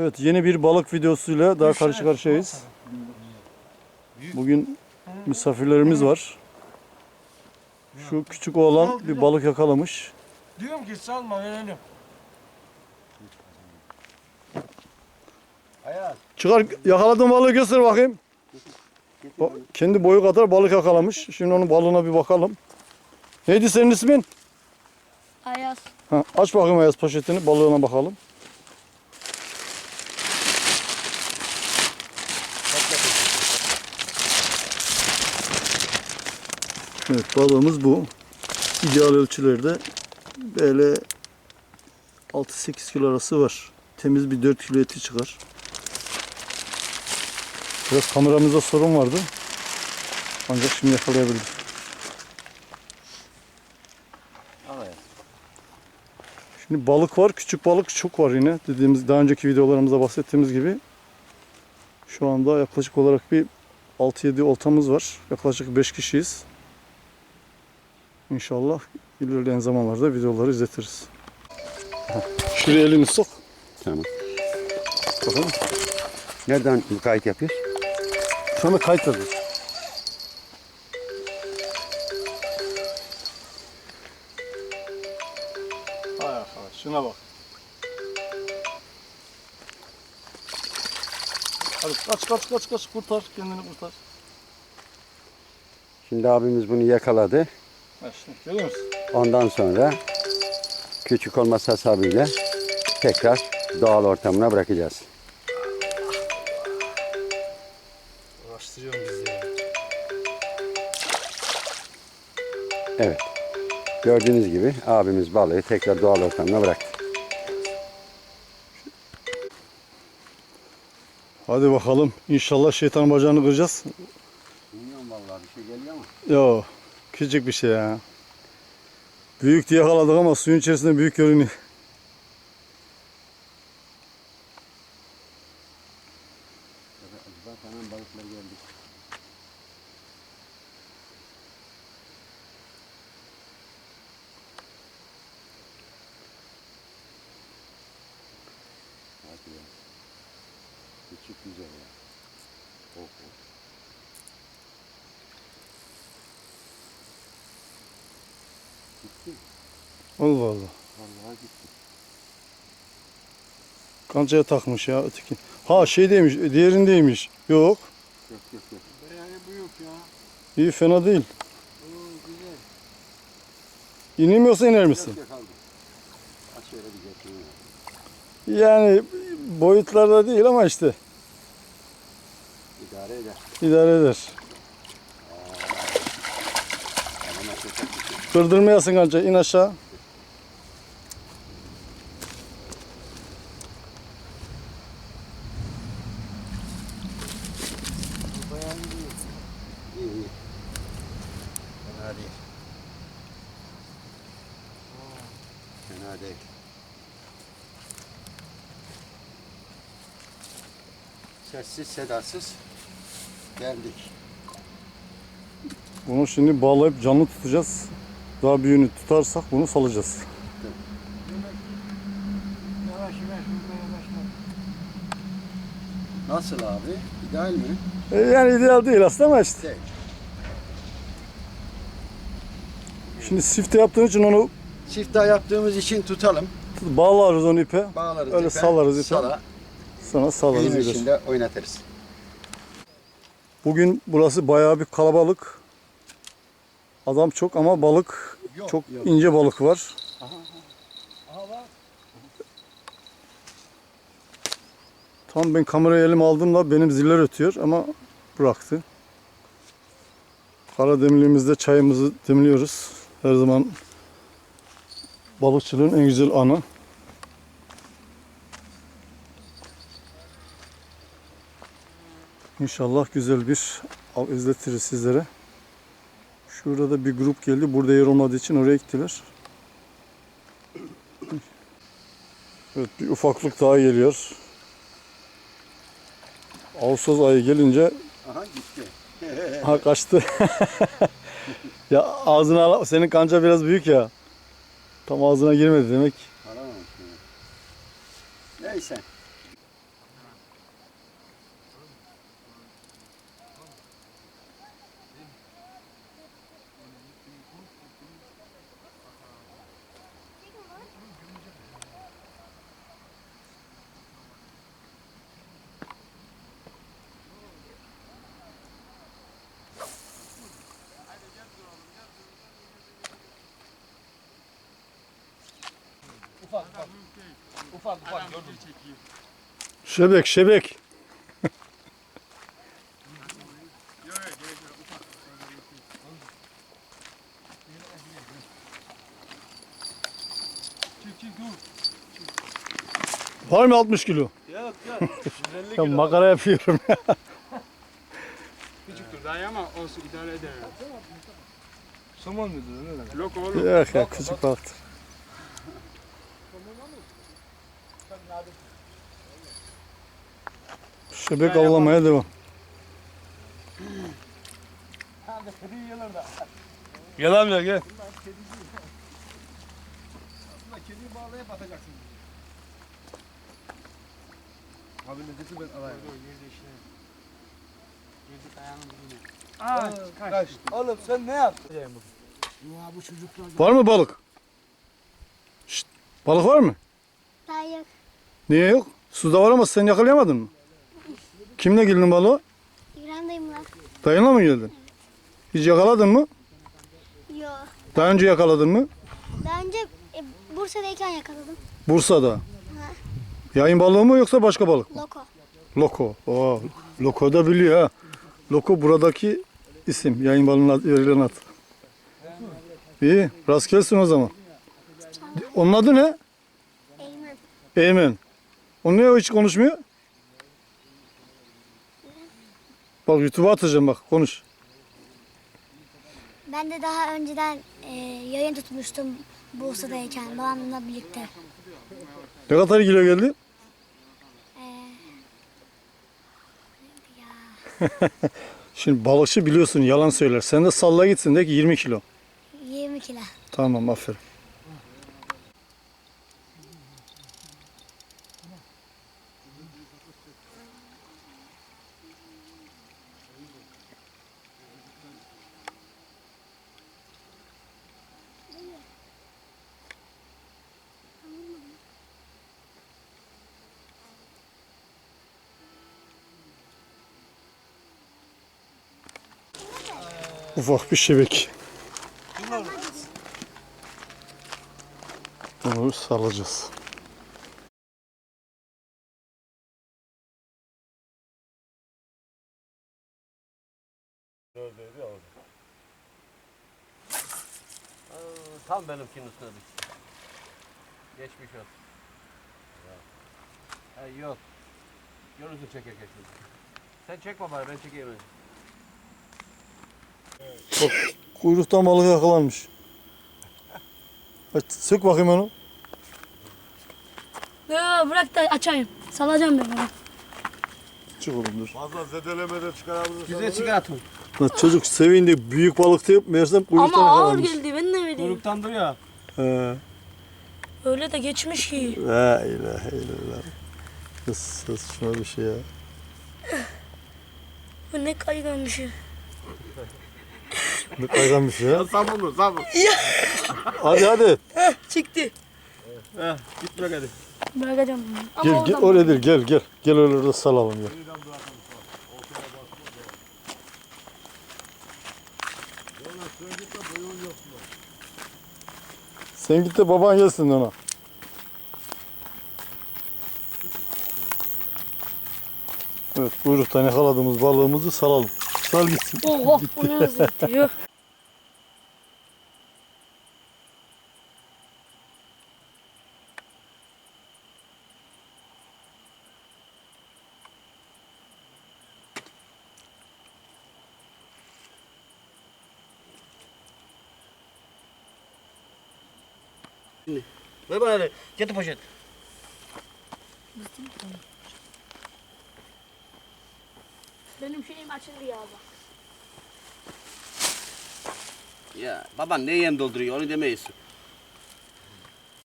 Evet yeni bir balık videosuyla daha karşı karşıyayız. Bugün misafirlerimiz var. Şu küçük oğlan bir balık yakalamış. Diyorum ki salma verelim. Ayaz. Çıkar yakaladığın balığı göster bakayım. O, kendi boyu kadar balık yakalamış. Şimdi onun balığına bir bakalım. Neydi senin ismin? Ayaz. Ha, aç bakayım Ayaz poşetini balığına bakalım. Evet balığımız bu. İdeal ölçülerde böyle 6-8 kilo arası var. Temiz bir 4 kilo eti çıkar. Biraz kameramızda sorun vardı. Ancak şimdi yakalayabildim. Şimdi balık var, küçük balık çok var yine. Dediğimiz daha önceki videolarımızda bahsettiğimiz gibi. Şu anda yaklaşık olarak bir 6-7 oltamız var. Yaklaşık 5 kişiyiz. İnşallah ilerleyen zamanlarda videoları izletiriz. Şuraya elini sok. Tamam. Bakalım. Nereden kayıt yapıyoruz? Şu anda kayıt alıyoruz. Hay arkadaş şuna bak. Hadi kaç kaç kaç kaç kurtar kendini kurtar. Şimdi abimiz bunu yakaladı. Görüyor musun? Ondan sonra küçük olması hesabıyla tekrar doğal ortamına bırakacağız. Uğraştırıyorum bizi ya. Evet. Gördüğünüz gibi abimiz balığı tekrar doğal ortamına bıraktı. Hadi bakalım. İnşallah şeytan bacağını kıracağız. Bilmiyorum vallahi bir şey geliyor mu? Yo küçük bir şey ya. Büyük diye yakaladık ama suyun içerisinde büyük görünüyor. Küçük güzel ya. Oh, oh. Gitti. Allah Allah. Vallahi gitti. Kancaya takmış ya öteki. Ha şey demiş, diğerindeymiş. Yok. Yok yok yok. Yani bu yok ya. İyi fena değil. Oo güzel. İneyim yoksa iner misin? Yok yok aldım. Aç şöyle bir getireyim. Yani boyutlarda değil ama işte İdare eder. idare eder. Ama Kırdırmayasın kanca in aşağı. Sessiz sedasız geldik. Bunu şimdi bağlayıp canlı tutacağız. Daha büyüğünü tutarsak bunu salacağız. Nasıl abi? İdeal mi? E, yani ideal değil aslında ama işte. Değil. Şimdi sifte yaptığın için onu Siftah yaptığımız için tutalım. bağlarız onu ipe. Bağlarız Öyle ipe, salarız ipe. Sala. Sonra salarız Gün gider. içinde oynatırız. Bugün burası bayağı bir kalabalık. Adam çok ama balık Yok, çok yok. ince balık var. Aha bak. Tam ben kamerayı elime aldığımda benim ziller ötüyor ama bıraktı. Kara demliğimizde çayımızı demliyoruz. Her zaman balıkçılığın en güzel anı. İnşallah güzel bir av izletiriz sizlere. Şurada bir grup geldi. Burada yer olmadığı için oraya gittiler. Evet bir ufaklık daha geliyor. Ağustos ayı gelince Aha gitti. ha kaçtı. ya ağzına al- senin kanca biraz büyük ya. Tam ağzına girmedi demek. Alamamış mı? Neyse. Ufak ufak gördüm. Şebek şebek. Çek çek dur. Var mı 60 kilo? Yok yok. 150 Ya kilo. makara yapıyorum. Küçüktür daha iyi ama olsun idare eder. Somon mudur ne demek? Loko oğlum. Yok ya küçük balıktır. Şebek avlamaya devam. Gel amca gel. Kediyi bağlayıp atacaksın. Abi nefesi ben alayım. Kaç. Oğlum sen ne yaptın? Ya bu çocuklar Var mı balık? Şşt, balık var mı? Daha yok. Niye yok? Suda var ama sen yakalayamadın mı? Kimle geldin balığı? İbrahim'deyim lan. Dayınla mı geldin? Hiç yakaladın mı? Yok. Daha önce yakaladın mı? Daha önce e, Bursa'dayken yakaladım. Bursa'da. Yayın balığı mı yoksa başka balık mı? Loko. Loko. Oo, Loko da biliyor ha. Loko buradaki isim. Yayın balığına verilen ad. İyi. Rast gelsin o zaman. Onun adı ne? Eymen. Eymen. O niye hiç konuşmuyor? Bak YouTube'a atacağım bak konuş. Ben de daha önceden e, yayın tutmuştum Bursa'dayken babamla birlikte. Ne kadar kilo geldi? E, Şimdi balıkçı biliyorsun yalan söyler. Sen de salla gitsin de ki 20 kilo. 20 kilo. Tamam aferin. Ufak bir şebek. Bunu salacağız. Tam benimkinin üstüne düştü. Geçmiş olsun. Ya. Ha, yok. Görürsün çekerken şimdi. Sen çekme bari ben çekeyim önce. Kuyruktan balık yakalanmış. Aç, sök bakayım onu. Yo, bırak da açayım. Salacağım ben bunu. Çık oğlum dur. Fazla zedelemede çıkarabilirsin. Güzel sigara atın. Lan çocuk sevindi büyük balık deyip meğersem kuyruktan Ama ağır yakalanmış. geldi ben ne bileyim. Kuyruktan dur ya. He. Öyle de geçmiş ki. La ilahe illallah. Kız kız şuna bir şey ya. Bu ne kayganmış. Ne kayganmış ya. Sabunlu sabun. Hadi hadi. Çıktı. Heh git bırak hadi. Bırakacağım bunu. Ama Gel gel oradan- oraya değil gel gel. Gel öyle orada salalım gel. Sen git de baban gelsin ona. Evet kuyruktan yakaladığımız balığımızı salalım. Sal gitsin. Oha bu ne hızlı gitti. Yo. Ver bana. Getir poşet. Benim şeyim açıldı ya bak. Ya baban ne yem dolduruyor onu demeyiz.